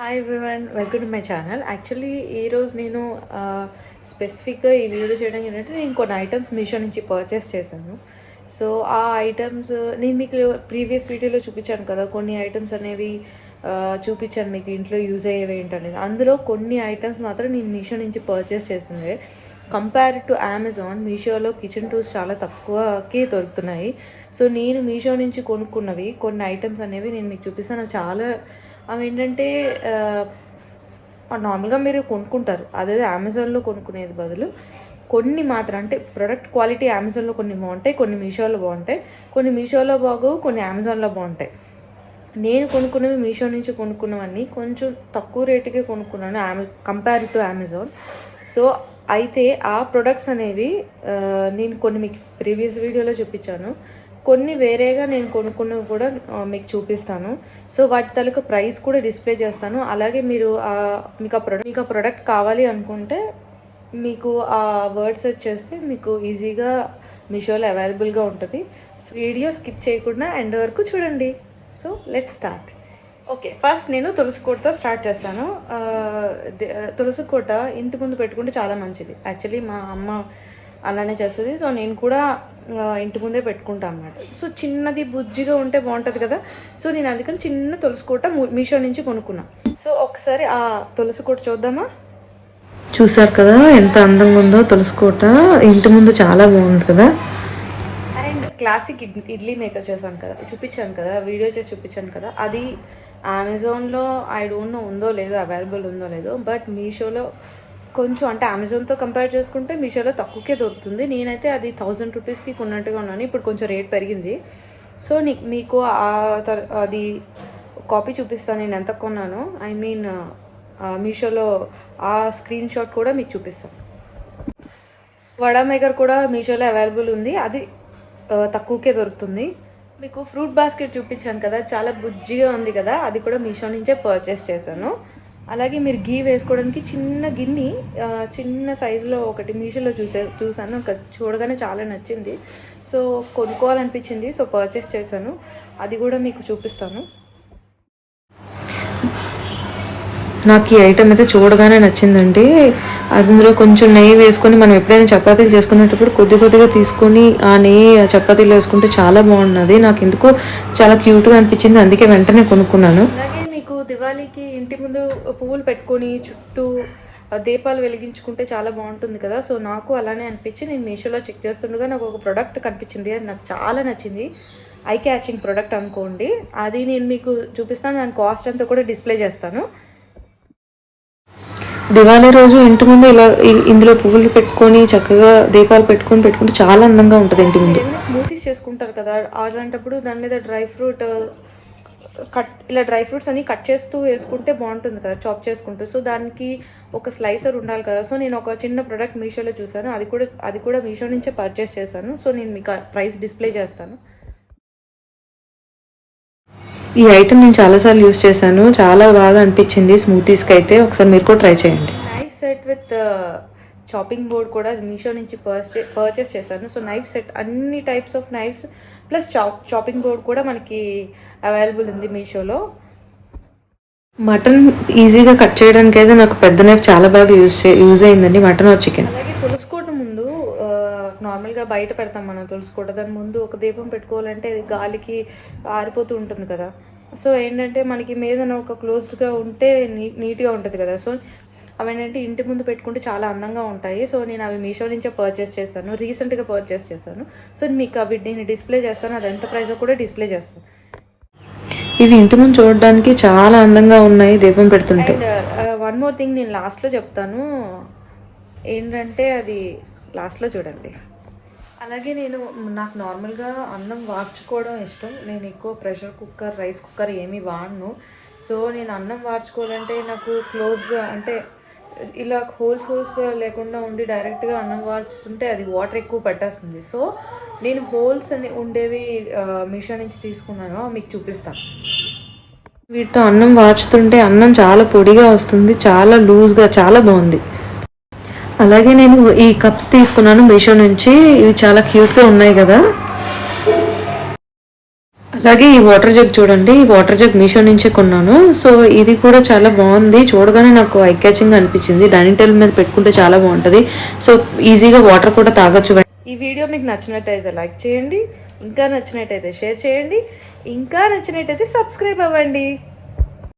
Hi everyone welcome to my channel actually ఈరోజు నేను స్పెసిఫిక్గా ఈ వీడియో చేయడం ఏంటంటే నేను కొన్ని ఐటమ్స్ మీషో నుంచి పర్చేస్ చేశాను. సో ఆ ఐటమ్స్ నేను మీకు ప్రీవియస్ వీడియోలో చూపించాను కదా కొన్ని ఐటమ్స్ అనేవి చూపించాను మీకు ఇంట్లో యూజ్ అయ్యేవి ఏంటనేది. అందులో కొన్ని ఐటమ్స్ మాత్రం నేను మీషో నుంచి పర్చేస్ చేసింది. కంపేర్ టు అమెజాన్ మీషోలో కిచెన్ టూల్స్ చాలా తక్కువకి దొరుకుతున్నాయి. సో నేను మీషో నుంచి కొనుక్కున్నవి కొన్ని ఐటమ్స్ అనేవి నేను మీకు చూపిస్తాను. చాలా అవి ఏంటంటే నార్మల్గా మీరు కొనుక్కుంటారు. అదే అమెజాన్లో కొనుక్కునేది బదులు కొన్ని మాత్రం అంటే ప్రొడక్ట్ క్వాలిటీ అమెజాన్లో కొన్ని బాగుంటాయి కొన్ని మీషోలో బాగుంటాయి. కొన్ని మీషోలో బాగోవు కొన్ని అమెజాన్లో బాగుంటాయి. నేను కొనుక్కున్నవి మీషో నుంచి కొనుక్కున్నవన్నీ కొంచెం తక్కువ రేటుకే కొనుక్కున్నాను ఆమె కంపేర్ టు అమెజాన్ సో అయితే ఆ ప్రొడక్ట్స్ అనేవి నేను కొన్ని మీకు ప్రీవియస్ వీడియోలో చూపించాను. కొన్ని వేరేగా నేను కొనుక్కున్నవి కూడా మీకు చూపిస్తాను. సో వాటి తాలూకా ప్రైస్ కూడా డిస్ప్లే చేస్తాను. అలాగే మీరు మీకు ఆ ప్రొడక్ట్ మీకు ఆ ప్రొడక్ట్ కావాలి అనుకుంటే మీకు ఆ వర్డ్ సెర్చ్ చేస్తే మీకు ఈజీగా మీషోలో అవైలబుల్గా ఉంటుంది. సో వీడియో స్కిప్ చేయకుండా ఎండ్ వరకు చూడండి. So let start. Okay first నేను తులసి కోటతో స్టార్ట్ చేస్తాను. తులసికోట తులసి కోట ఇంటి ముందు పెట్టుకుంటే చాలా మంచిది. యాక్చువల్లీ మా అమ్మ అలానే చేస్తుంది. సో నేను కూడా ఇంటి ముందే పెట్టుకుంటాను అనమాట సో చిన్నది బుజ్జిగా ఉంటే బాగుంటుంది కదా. సో నేను అందుకని చిన్న తులసి కోట ము- మీషో నుంచి కొనుక్కున్నా. సో ఒకసారి ఆ తులసి కోట చూద్దామా? చూసారు కదా ఎంత అందంగా ఉందో తులసి కోట. ఇంటి ముందు చాలా బాగుంది కదా. అండ్ క్లాసిక్ ఇడ్ ఇడ్లీ మేకర్ చేశాను కదా. చూపించాను కదా. వీడియో చేసి చూపించాను కదా. అది అమెజాన్లో ఐ డోంట్ నో ఉందో లేదో అవైలబుల్ ఉందో లేదో బట్ మీషోలో కొంచెం అంటే అమెజాన్తో కంపేర్ చేసుకుంటే మీషోలో తక్కువకే దొరుకుతుంది. నేనైతే అది థౌజండ్ రూపీస్కి కొన్నట్టుగా ఉన్నాను. ఇప్పుడు కొంచెం రేట్ పెరిగింది. సో నీ మీకు ఆ అది కాపీ చూపిస్తాను. నేను ఎంత కొన్నాను ఐ మీన్ మీషోలో ఆ స్క్రీన్ షాట్ కూడా మీకు చూపిస్తాను. వడా మేకర్ కూడా మీషోలో అవైలబుల్ ఉంది. అది తక్కువకే దొరుకుతుంది. మీకు ఫ్రూట్ బాస్కెట్ చూపించాను కదా చాలా బుజ్జిగా ఉంది కదా అది కూడా మీషో నుంచే పర్చేస్ చేశాను. అలాగే మీరు గీ వేసుకోవడానికి చిన్న గిన్నె చిన్న సైజులో ఒకటి మీషోలో చూసే చూసాను. చూడగానే చాలా నచ్చింది. సో కొనుక్కోవాలనిపించింది. సో పర్చేస్ చేశాను. అది కూడా మీకు చూపిస్తాను. నాకు ఈ ఐటమ్ అయితే చూడగానే నచ్చిందండి. అందులో కొంచెం నెయ్యి వేసుకొని మనం ఎప్పుడైనా చపాతీలు చేసుకునేటప్పుడు కొద్ది కొద్దిగా తీసుకొని ఆ నెయ్యి ఆ చపాతీలు వేసుకుంటే చాలా బాగున్నది నాకు ఎందుకో చాలా క్యూట్గా అనిపించింది. అందుకే వెంటనే కొనుక్కున్నాను. అలాగే దివాళీకి ఇంటి ముందు పువ్వులు పెట్టుకొని చుట్టూ దీపాలు వెలిగించుకుంటే చాలా బాగుంటుంది కదా. సో నాకు అలానే అనిపించి నేను మీషోలో చెక్ చేస్తుండగా నాకు ఒక ప్రోడక్ట్ కనిపించింది అది నాకు చాలా నచ్చింది. ఐ క్యాచింగ్ ప్రోడక్ట్ అనుకోండి. అది నేను మీకు చూపిస్తాను. దాని కాస్ట్ అంతా కూడా డిస్ప్లే చేస్తాను. దివాళీ రోజు ఇంటి ముందు ఇలా ఇందులో పువ్వులు పెట్టుకొని చక్కగా దీపాలు పెట్టుకొని పెట్టుకుంటే చాలా అందంగా ఉంటుంది ఇంటి ముందు. స్మూతీస్ చేసుకుంటారు కదా. అలాంటప్పుడు దాని మీద డ్రై ఫ్రూట్ కట్ ఇలా డ్రై ఫ్రూట్స్ అన్ని కట్ చేస్తూ వేసుకుంటే బాగుంటుంది కదా చాప్ చేసుకుంటూ. సో దానికి ఒక స్లైసర్ ఉండాలి కదా. సో నేను ఒక చిన్న ప్రోడక్ట్ మీషోలో చూసాను అది కూడా అది కూడా మీషో నుంచే పర్చేస్ చేశాను. సో నేను మీకు ప్రైస్ డిస్ప్లే చేస్తాను. ఈ ఐటమ్ నేను చాలాసార్లు యూస్ చేశాను. చాలా బాగా అనిపించింది. స్మూతీస్కి అయితే ఒకసారి మీరు కూడా ట్రై చేయండి. Knife set with chopping board కూడా మీషో నుంచి పర్చే పర్చేస్ చేశాను. సో నైఫ్ సెట్ అన్ని types of knives plus chop chopping board కూడా మనకి అవైలబుల్ ఉంది మీషోలో. మటన్ ఈజీగా కట్ చేయడానికి అయితే నాకు పెద్ద నైఫ్ చాలా బాగా యూజ్ యూజ్ అయిందండి. మటన్ ఆర్ చికెన్ అలాగే తులసుకోట ముందు నార్మల్గా బయట పెడతాం మనం తులసుకోట దాని ముందు ఒక దీపం పెట్టుకోవాలంటే అది గాలికి ఆరిపోతూ ఉంటుంది కదా. సో ఏంటంటే మనకి మీద ఒక క్లోజ్డ్గా ఉంటే నీ నీట్గా ఉంటుంది కదా. సో అవి ఏంటంటే ఇంటి ముందు పెట్టుకుంటే చాలా అందంగా ఉంటాయి. సో నేను అవి మీషో నుంచే పర్చేస్ చేశాను. రీసెంట్గా పర్చేస్ చేశాను. సో మీకు అవి నేను డిస్ప్లే చేస్తాను. అది ఎంత ప్రైస్ కూడా డిస్ప్లే చేస్తాను. ఇవి ఇంటి ముందు చూడడానికి చాలా అందంగా ఉన్నాయి. దీపం పెడుతుంటే. వన్ మోర్ థింగ్ నేను లాస్ట్లో చెప్తాను. ఏంటంటే అది లాస్ట్లో చూడండి. అలాగే నేను నాకు నార్మల్గా అన్నం వార్చుకోవడం ఇష్టం. నేను ఎక్కువ ప్రెషర్ కుక్కర్ రైస్ కుక్కర్ ఏమీ వాడను. సో నేను అన్నం వార్చుకోవాలంటే నాకు క్లోజ్గా అంటే ఇలా హోల్స్ హోల్స్గా లేకుండా ఉండి డైరెక్ట్గా అన్నం వార్చుతుంటే అది వాటర్ ఎక్కువ పట్టేస్తుంది. సో నేను హోల్స్ అని ఉండేవి మిషన్ మీషో నుంచి తీసుకున్నాను. మీకు చూపిస్తాను వీటితో అన్నం వార్చుతుంటే అన్నం చాలా పొడిగా వస్తుంది చాలా లూజ్గా చాలా బాగుంది. అలాగే నేను ఈ కప్స్ తీసుకున్నాను మీషో నుంచి. ఇవి చాలా క్యూట్గా ఉన్నాయి కదా. అలాగే ఈ వాటర్ జగ్ చూడండి ఈ వాటర్ జగ్ మీషో నుంచే కొన్నాను. సో ఇది కూడా చాలా బాగుంది. చూడగానే నాకు ఐ క్యాచింగ్ అనిపించింది. డైనింగ్ టేబుల్ మీద పెట్టుకుంటే చాలా బాగుంటుంది. సో ఈజీగా వాటర్ కూడా తాగొచ్చు. ఈ వీడియో మీకు నచ్చినట్టయితే లైక్ చేయండి. ఇంకా నచ్చినట్టయితే షేర్ చేయండి. ఇంకా నచ్చినట్టయితే సబ్స్క్రైబ్ అవ్వండి.